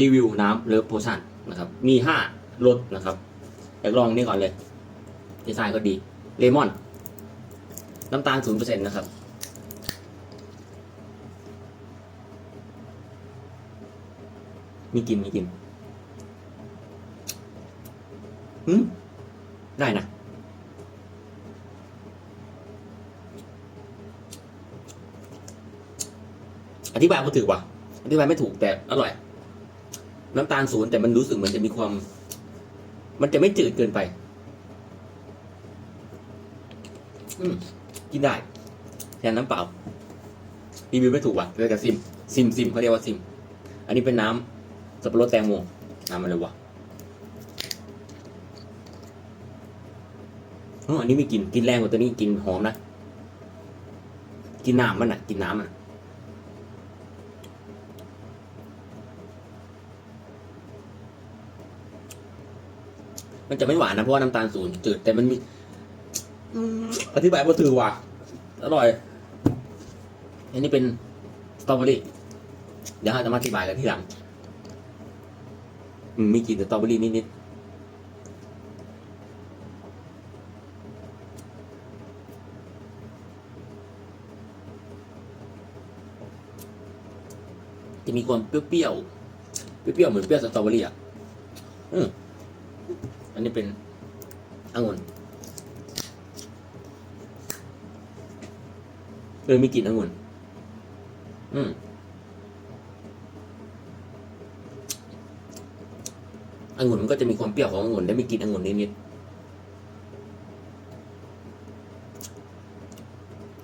รีวิวน้ำเลิฟโพชั่นนะครับ มีห้ารสนะครับอยากลองนี่ก่อนเลย ดีไซน์ก็ดี เลมอน น้ำตาลศูนเปอร์เซ็นต์นะครับ มีกินมีกินอืมได้นะอธิบายไม่ถูกว่ะอธิบายไม่ถูกแต่อร่อย น้ำตาลศูนย์แต่มันรู้สึกเหมือนจะมีความ มันจะไม่จืดเกินไป อืมกินได้แทนน้ำเปล่ารีวิวไม่ถูกว่ะเรียกแต่ซิม ซิมซิมเขาเรียกว่าซิม อันนี้เป็นน้ำสับปะรดแตงโมน้ำอะไรวะอ๋ออันนี้ไม่กิน กินแรงกว่าตัวนี้กินหอมนะ กินน้ำมันอะ กินน้ำมันอะ มันจะไม่หวานนะเพราะว่าน้ำตาลศูนย์จืดแต่มันมีอืมอธิบายว่าถือว่ะอร่อย อันนี้เป็นสตรอเบอรี่ เดี๋ยวเราจะมาอธิบายกันทีหลังอืมมีกลิ่นสตรอเบอรี่นิดๆจะมีความเปรี้ยวๆเปรี้ยวๆเหมือนเปรี้ยวสตรอเบอรี่อะอืม อันนี้เป็นองุ่นเออมีกลิ่นองุ่น อืมองุ่นมันก็จะมีความเปรี้ยวขององุ่นและมีกลิ่นองุ่นนิดๆ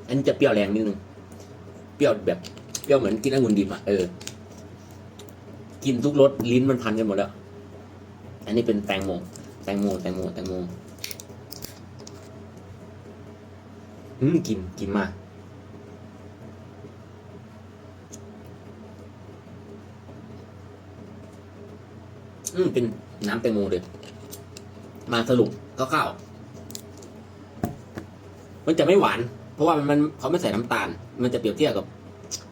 อันจะเปรี้ยวแรงนิดนึง เปรี้ยวแบบ เปรี้ยวเหมือนกินองุ่นดิบอะ เออ กินทุกรสลิ้นมันพันกันหมดแล้ว อันนี้เป็นแตงโม แตงโมแตงโมแตงโมอืมกินกินมากอืมเป็นน้ำแตงโมเลยมาสรุปคร่าวๆมันจะไม่หวาน เพราะว่ามันมันเขาไม่ใส่น้ำตาล มันจะเปรียบเทียบกับ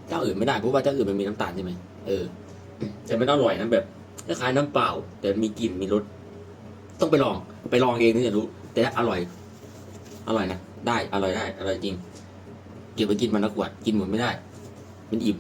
เจ้าอื่นไม่ได้เพราะว่าเจ้าอื่นมันมีน้ำตาลใช่ไหมเออแต่ไม่ต้องอร่อยนะแบบคล้ายๆน้ำเปล่า แต่มีกลิ่นมีรส ต้องไปลองไปลองเองถึงจะรู้ แต่อร่อย อร่อยนะได้อร่อยได้อร่อยจริง เก็บไปกินมันละขวดกินหมดไม่ได้ มันอิ่ม